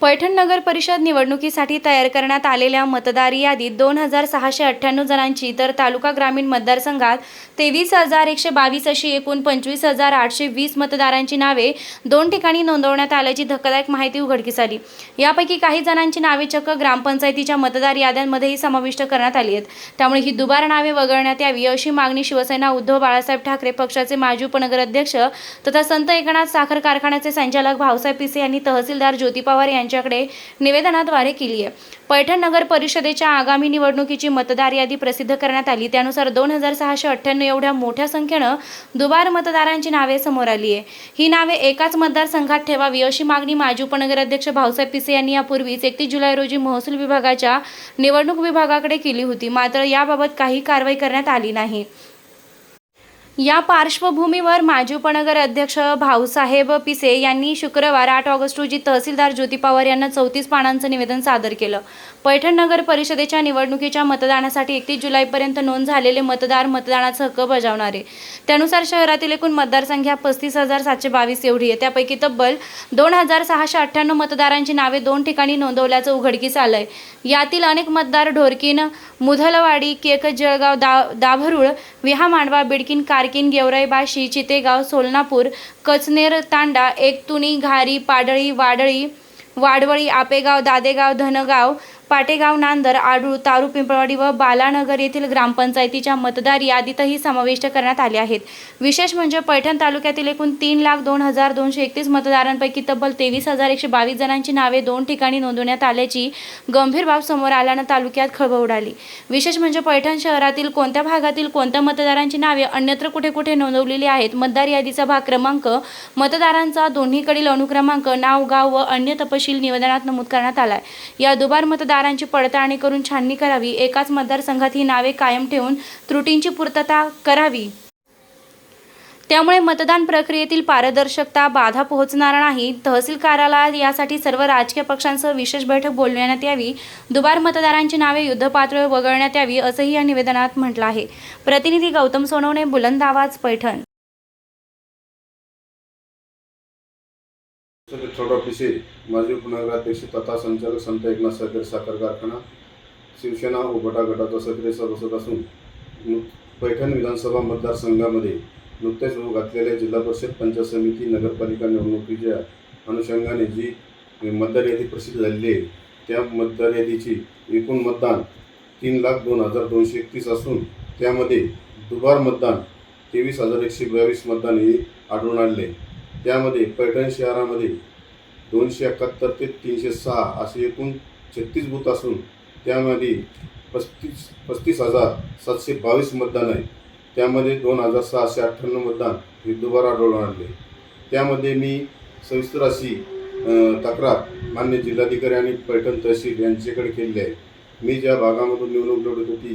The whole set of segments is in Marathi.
पैठण नगर परिषद निवडणुकीसाठी तयार करण्यात आलेल्या मतदार यादीत दोन हजार सहाशे अठ्ठ्याण्णव जणांची तर तालुका ग्रामीण मतदारसंघात तेवीस हजार एकशे बावीस अशी एकूण पंचवीस हजार आठशे वीस मतदारांची नावे दोन ठिकाणी नोंदवण्यात आल्याची धक्कादायक माहिती उघडकीस आली. यापैकी काही जणांची नावे चक्क ग्रामपंचायतीच्या मतदार याद्यांमध्येही समाविष्ट करण्यात आली आहेत. त्यामुळे ही दुबार नावे वगळण्यात यावी अशी मागणी शिवसेना उद्धव बाळासाहेब ठाकरे पक्षाचे माजी उपनगराध्यक्ष तथा संत एकनाथ साखर कारखान्याचे संचालक भाऊसाहेब पिसे यांनी तहसीलदार ज्योती पवार यांच्याकडे निवेदनाद्वारे केली आहे. पैठण नगर परिषदेच्या आगामी निवडणुकीची मतदार यादी प्रसिद्ध करण्यात आली. त्यानुसार दोन हजार सहाशे अठ्ठ्याण्णव एवढ्या मोठ्या संख्येनं दुबार मतदारांची नावे समोर आली आहे. ही नावे एकाच मतदारसंघात ठेवावी अशी मागणी माजी उपनगराध्यक्ष भाऊसाहेब पिसे यांनी यापूर्वीच एकतीस जुलै रोजी महसूल विभागाच्या निवडणूक विभागाकडे केली होती. मात्र याबाबत काही कारवाई करण्यात आली नाही. या पार्श्वभूमीवर माजी उपनगर अध्यक्ष भाऊसाहेब पिसे यांनी शुक्रवार आठ ऑगस्ट रोजी तहसीलदार ज्योती पवार यांना चौतीस पानांचं निवेदन सादर केलं. पैठण नगर परिषदेच्या निवडणुकीच्या मतदानासाठी एकतीस जुलैपर्यंत नोंद झालेले मतदार मतदानाचा हक्क बजावणारे. त्यानुसार शहरातील एकूण मतदारसंख्या पस्तीस हजार सातशे बावीस एवढी आहे. त्यापैकी तब्बल दोन हजार सहाशे अठ्ठ्याण्णव मतदारांची नावे दोन ठिकाणी नोंदवल्याचं उघडकीस आलंय. यातील अनेक मतदार ढोरकीन मुधलवाडी केक जळगाव दा दाभरुळ विहामांडवा बिडकीन कार गेवराई गेवराईबाशी चितेगाव सोलनापूर कचनेर तांडा एकतुणी घारी पाडळी वाडळी वाडवळी आपेगाव दादेगाव धनगाव पाटेगाव नांदर आडूळ तारू पिंपळवाडी व बालानगर येथील ग्रामपंचायतीच्या मतदार यादीतही समाविष्ट करण्यात आले आहेत. विशेष म्हणजे पैठण तालुक्यातील एकूण तीन लाख दोन हजार दोनशे एकतीस मतदारांपैकी तब्बल तेवीस हजार एकशे बावीस जणांची नावे दोन ठिकाणी नोंदवण्यात आल्याची गंभीर बाब समोर आल्यानं तालुक्यात खळबळ उडाली. विशेष म्हणजे पैठण शहरातील कोणत्या भागातील कोणत्या मतदारांची नावे अन्यत्र कुठे कुठे नोंदवलेली आहेत मतदार यादीचा भाग क्रमांक मतदारांचा दोन्हीकडील अनुक्रमांक नाव गाव व अन्य तपशील निवेदनात नमूद करण्यात आला या दुबार मतदार मतदारांची पडताळणी करून छाननी करावी एकाच मतदारसंघात ही नावे कायम ठेवून त्रुटींची पूर्तता करावी. त्यामुळे मतदान प्रक्रियेतील पारदर्शकता बाधा पोहोचणार नाही. तहसील कार्यालयात यासाठी सर्व राजकीय पक्षांसह विशेष बैठक बोलवण्यात यावी. दुबार मतदारांची नावे युद्धपातळीवर वगळण्यात यावी असंही या निवेदनात म्हटलं आहे. प्रतिनिधी गौतम सोनवणे बुलंद आवाज पैठण. छोटा पिसे माजी उपनगराध्यक्ष तथा संचालक संत एकनाथ साखर साखर कारखाना शिवसेना व गटाचा सक्रिय सभासद असून पैठण विधानसभा मतदारसंघामध्ये नुकत्याच होऊ घातलेल्या जिल्हा परिषद पंचायत समिती नगरपालिका निवडणुकीच्या अनुषंगाने जी मतदार यादी प्रसिद्ध झालेली आहे त्या मतदार यादीची एकूण मतदान तीन लाख दोन हजार दोनशे एकतीस असून त्यामध्ये दुबार मतदान तेवीस हजार एकशे बावीस मतदान हे आढळून आले त्यामध्ये पैठण शहरामध्ये दोनशे एकाहत्तर ते तीनशे सहा असे एकूण छत्तीस बूथ असून त्यामध्ये पस्तीस पस्तीस हजार सातशे बावीस मतदान आहे. त्यामध्ये दोन हजार सहाशे अठ्ठ्याण्णव मतदान हे दुबारा आढळून आणले. त्यामध्ये मी सविस्तर अशी तक्रार मान्य जिल्हाधिकारी आणि पैठण तहसील यांच्याकडे केलेली आहे. मी ज्या भागामधून निवडणूक लढत होती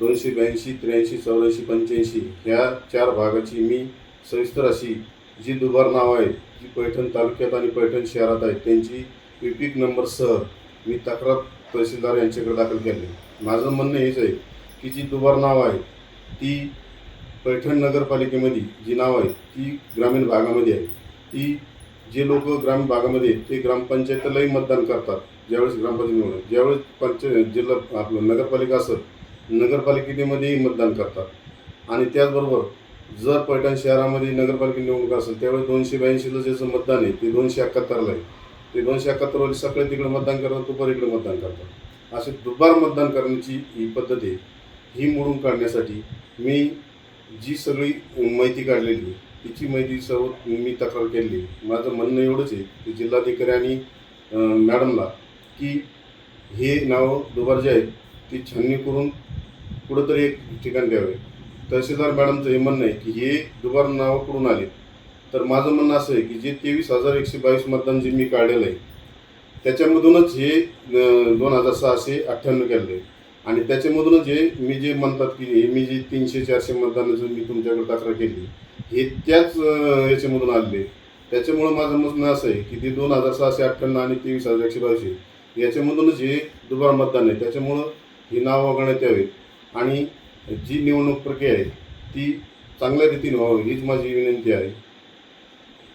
दोनशे ब्याऐंशी त्र्याऐंशी चौऱ्याऐंशी पंच्याऐंशी ह्या चार भागाची मी सविस्तर अशी जी दुबार नावं आहेत जी पैठण तालुक्यात आणि पैठण शहरात आहेत त्यांची विपिक नंबरसह मी तक्रार तहसीलदार यांच्याकडे दाखल केली. माझं म्हणणं हेच आहे की जी दुबार नावं आहेत ती पैठण नगरपालिकेमध्ये जी नावं आहेत ती ग्रामीण भागामध्ये आहे. ती जे लोक ग्रामीण भागामध्ये ते ग्रामपंचायतीलाही मतदान करतात ज्यावेळेस ग्रामपंचायत निवडणूक ज्यावेळेस पंचायत जिल्हा आपलं नगरपालिका असत नगरपालिकेमध्येही मतदान करतात. आणि त्याचबरोबर जर पैठण शहरामध्ये नगरपालिका निवडणूक असेल त्यावेळेस दोनशे ब्याऐंशीला ज्याचं मतदान आहे ते दोनशे एकाहत्तरला आहे. ते दोनशे एकाहत्तरवाले सगळे तिकडे मतदान करतात दुपार इकडे मतदान करतात. असे दुबार मतदान करण्याची ही पद्धत आहे. ही मोडून काढण्यासाठी मी जी सगळी माहिती काढलेली आहे तिची माहिती सर्व मी तक्रार केली माझं म्हणणं एवढंच आहे की जिल्हाधिकारी आणि मॅडमला की हे नावं दुबार जे आहेत ती छाननी करून कुठंतरी एक ठिकाण द्यावे. तहसीलदार मॅडमचं हे म्हणणं आहे की हे दुबार नावं कुठून आले. तर माझं म्हणणं असं आहे की जे तेवीस हजार एकशे बावीस मतदान जे मी काढलेलं आहे त्याच्यामधूनच हे दोन हजार सहाशे अठ्ठ्याण्णव केलेलं आहे. आणि त्याच्यामधूनच हे मी जे म्हणतात की हे मी जे तीनशे चारशे मतदानाचं मी तुमच्याकडे तक्रार केली हे त्याच याच्यामधून आले. त्याच्यामुळं माझं म्हणणं असं आहे की ते दोन हजार सहाशे अठ्ठ्याण्णव आणि तेवीस हजार एकशे बावीस याच्यामधूनच हे दुबार मतदान आहे. त्याच्यामुळं हे नाव वगळण्यात यावे. आणि जी निवडणूक प्रक्रिया आहे ती चांगल्या रीतीने व्हावी हीच माझी विनंती आहे.